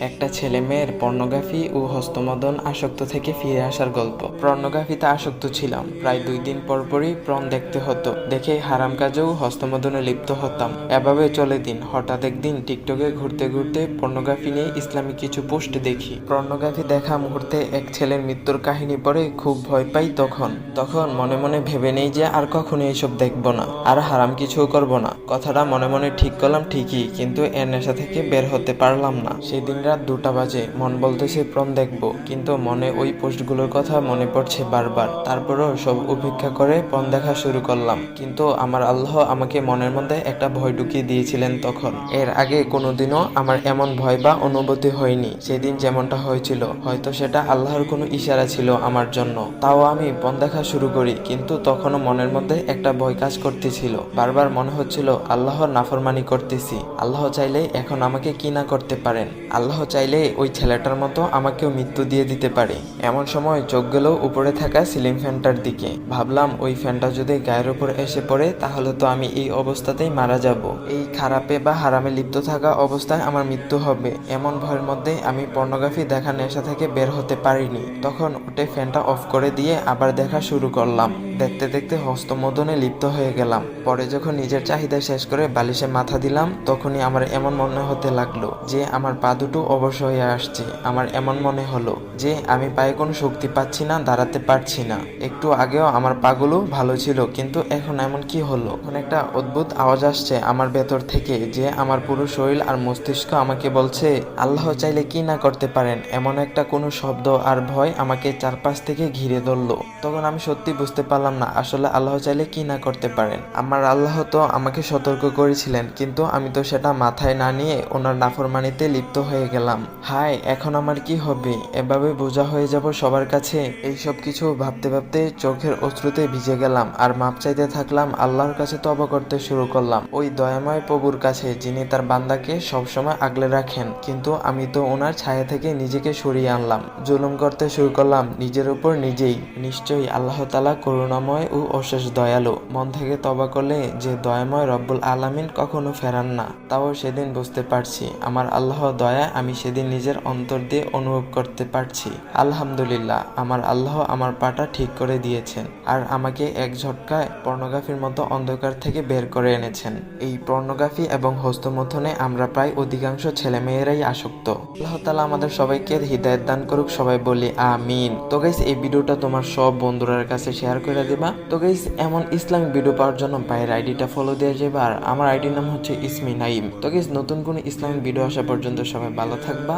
একটা ছেলে মেয়ের পর্নোগ্রাফি ও হস্তমদন আসক্ত থেকে ফিরে আসার গল্প। পর্নোগ্রাফিতে আসক্ত ছিলাম। প্রায় দুই দিন পর পরই প্রণ দেখতে হতো। দেখে হারাম কাজেও হস্তমদনে লিপ্ত হতাম। এভাবে চলে দিন। হঠাৎ একদিন টিকটকে ঘুরতে ঘুরতে পর্নোগ্রাফি নিয়ে ইসলামিক কিছু পোস্ট দেখি। পর্নোগ্রাফি দেখা মুহূর্তে এক ছেলের মৃত্যুর কাহিনী পড়ে খুব ভয় পাই তখন। তখন মনে মনে ভেবে নেই যে আর কখনো এইসব দেখব না। আর হারাম কিছুও করব না। কথাটা মনে মনে ঠিক করলাম ঠিকই, কিন্তু এর নেশা থেকে বের হতে পারলাম না। সেদিন রাত দুটা বাজে। মন বলতেছে, প্রণ দেখব। কিন্তু মনে ওই পোস্টগুলোর কথা মনে পড়ছে বারবার। তারপরও সব উপেক্ষা করে প্রণ দেখা শুরু করলাম। কিন্তু আমার আল্লাহ আমাকে মনের মধ্যে একটা ভয় ঢুকিয়ে দিয়েছিলেন তখন। এর আগে কোনোদিনও আমার এমন ভয় বা অনুভূতি হয়নি, সেদিন যেমনটা হয়েছিল। হয়তো সেটা আল্লাহর কোনো ইশারা ছিল আমার জন্য। তাও আমি পণ দেখা শুরু করি, কিন্তু তখনও মনের মধ্যে একটা ভয় কাজ করতেছিল। বারবার মনে হচ্ছিল, আল্লাহর নাফরমানি করতেছি। আল্লাহ চাইলে এখন আমাকে কি না করতে পারেন? আল্লাহ চাইলে ওই ছেলেটার মতো আমাকেও মৃত্যু দিয়ে দিতে পারে। এমন সময় চোখ গেল উপরে থাকা সিলিং ফ্যানটার দিকে। ভাবলাম, ওই ফ্যানটা যদি গায়ের উপর এসে পড়ে, তাহলে তো আমি এই অবস্থাতেই মারা যাব। এই খারাপে বা হারামে লিপ্ত থাকা অবস্থায় আমার মৃত্যু হবে। এমন ভয়ের মধ্যে আমি পর্নোগ্রাফি দেখা নেশা থেকে বের হতে পারিনি। তখন উঠে ফ্যানটা অফ করে দিয়ে আবার দেখা শুরু করলাম। দেখতে দেখতে হস্তমোদনে লিপ্ত হয়ে গেলাম। পরে যখন নিজের চাহিদা শেষ করে বালিশে মাথা দিলাম, তখনই আমার এমন মনে হতে লাগল যে আমার পা দুটো অবশ হয়ে আসছে। আমার এমন মনে হলো যে আমি পায়ে কোনো শক্তি পাচ্ছি না, দাঁড়াতে পারছি না। একটু আগেও আমার পাগুলো ভালো ছিল, কিন্তু এখন এমন কি হলো? এখন একটা অদ্ভুত আওয়াজ আসছে আমার ভেতর থেকে যে আমার পুরো শরীর আর মস্তিষ্ক আমাকে বলছে, আল্লাহ চাইলে কি না করতে পারেন? এমন একটা কোনো শব্দ আর ভয় আমাকে চারপাশ থেকে ঘিরে ধরলো। তখন আমি সত্যি বুঝতে পারলাম না, আসলে আল্লাহ চাইলে কি না করতে পারেন। আমার আল্লাহ তো আমাকে সতর্ক করেছিলেন, কিন্তু আমি তো সেটা মাথায় না নিয়ে ওনার নাফরমানিতে লিপ্ত হয়ে গেলাম। হায়, এখন আমার কি হবে? এভাবে বোঝা হয়ে যাব সবার কাছে? এই সব কিছু ভাবতে ভাবতে চোখের অশ্রুতে ভিজে গেলাম, আর মাপ চাইতে থাকলাম, আল্লাহর কাছে তবা করতে শুরু করলাম। ওই দয়াময় প্রভুর কাছে, যিনি তার বান্দাকে সবসময় আগলে রাখেন, কিন্তু আমি তো ওনার ছায়া থেকে নিজেকে সরিয়ে আনলাম। জুলুম করতে শুরু করলাম, নিজের উপর নিজেই। নিশ্চয়ই আল্লাহ তালা করুণাময় ও অশেষ দয়ালু। মন থেকে তবা করলে যে দয়াময় রব্বুল আলামিন কখনো ফেরান না, তাও সেদিন বুঝতে পারছি। আমার আল্লাহ দয়া, আমি সেদিন নিজের অন্তর দিয়ে অনুভব করতে পারছি। আলহামদুলিল্লাহ, আমার আল্লাহ আমার পাটা ঠিক করে দিয়েছেন আর আমাকে এক ঝটকায় পর্নোগ্রাফির মতো অন্ধকার থেকে বের করে এনেছেন। এই পর্নোগ্রাফি এবং হস্তমথনে আমরা প্রায় অধিকাংশ ছেলেমেয়েরাই আসক্ত। আল্লাহ তালা আমাদের সবাইকে হৃদায়ত দান করুক, সবাই বলি আমিন। তো গাইস এই ভিডিওটা তোমার সব বন্ধুরার কাছে শেয়ার করে দিবা। তো গাইস এমন ইসলামিক ভিডিও পাওয়ার জন্য ভাইয়ের আইডিটা ফলো দিয়ে যাবে আর আমার আইডির নাম হচ্ছে ইসমি নাইম তো গাইস নতুন কোনো ইসলামিক ভিডিও আসা পর্যন্ত সবাই ভালো থাকবা।